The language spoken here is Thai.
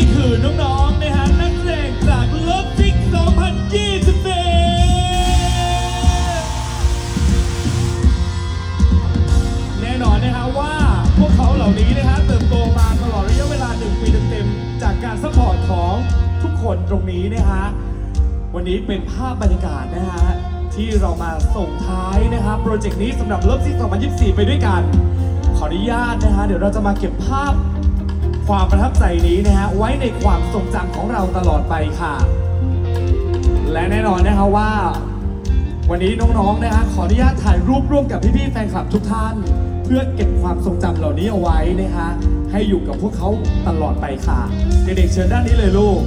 นี่คือน้องๆนะฮะนักแสดงจากเลิฟซิก2021แน่นอนนะฮะว่าพวกเขาเหล่านี้นะฮะเติบโตมาตลอดระยะเวลาหนึ่งปีเต็มๆจากการซัพพอร์ตของทุกคนตรงนี้นะฮะวันนี้เป็นภาพบรรยากาศนะฮะที่เรามาส่งท้ายนะครับโปรเจกต์นี้สำหรับเลิฟซิก2024 ไปด้วยกัน ขออนุญาตนะฮะเดี๋ยวเราจะมาเก็บภาพ ความประทับใจนี้นะฮะไว้ในความทรงจำของเราตลอดไปค่ะ และแน่นอนนะฮะว่า วันนี้น้องๆนะฮะขออนุญาตถ่ายรูปร่วมกับพี่ๆแฟนคลับทุกท่าน เพื่อเก็บความทรงจำเหล่านี้เอาไว้นะฮะให้อยู่กับพวกเขาตลอดไปค่ะเด็กๆเชิญด้านนี้เลยลูก